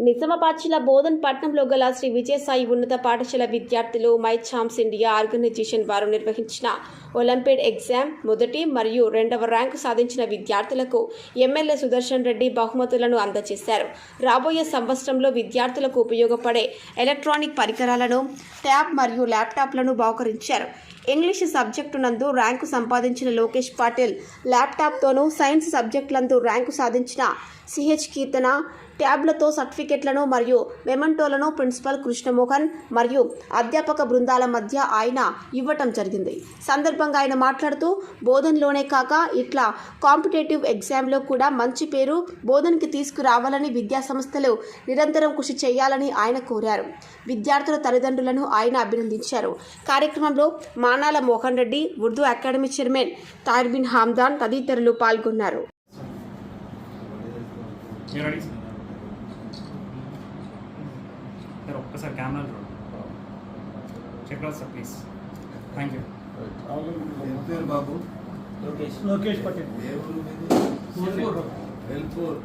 నిజామాబాద్ల బోధన్ పట్నంలో గల శ్రీ విజయసాయి ఉన్నత పాఠశాల విద్యార్థులు మై ఛాంప్స్ ఇండియా ఆర్గనైజేషన్ వారు నిర్వహించిన ఒలింపిడ్ ఎగ్జామ్ మొదటి మరియు రెండవ ర్యాంకు సాధించిన విద్యార్థులకు ఎమ్మెల్యే సుదర్శన్ రెడ్డి బహుమతులను అందజేశారు. రాబోయే సంవత్సరంలో విద్యార్థులకు ఉపయోగపడే ఎలక్ట్రానిక్ పరికరాలను ట్యాబ్ మరియు ల్యాప్టాప్లను బహుకరించారు. ఇంగ్లీష్ సబ్జెక్టు నందు ర్యాంకు సంపాదించిన లోకేష్ పాటిల్ ల్యాప్టాప్తోనూ సైన్స్ సబ్జెక్టులందు ర్యాంకు సాధించిన సిహెచ్ కీర్తన ట్యాబ్లతో సర్టిఫికెట్లను మరియు మెమంటోలను ప్రిన్సిపల్ కృష్ణమోహన్ మరియు అధ్యాపక బృందాల మధ్య ఆయన ఇవ్వటం జరిగింది. సందర్భంగా ఆయన మాట్లాడుతూ బోధనలోనే కాక ఇట్లా కాంపిటేటివ్ ఎగ్జామ్లో కూడా మంచి పేరు బోధనకి తీసుకురావాలని విద్యాసంస్థలు నిరంతరం కృషి చేయాలని ఆయన కోరారు. విద్యార్థుల తల్లిదండ్రులను ఆయన అభినందించారు. కార్యక్రమంలో మానాల మోహన్ రెడ్డి ఉర్దూ అకాడమీ చైర్మన్ తాహిర్ బిన్ హామ్దాన్ తదితరులు పాల్గొన్నారు. మీరు రెడీ సార్ ఒక్కసారి కెమెరా చూడండి. Check sir please thank you ఏం పేరు బాబు. లోకేష్. లోకేష్ పటేల్. ఏ ఊరు మీది వెల్పూర్. వెల్పూర్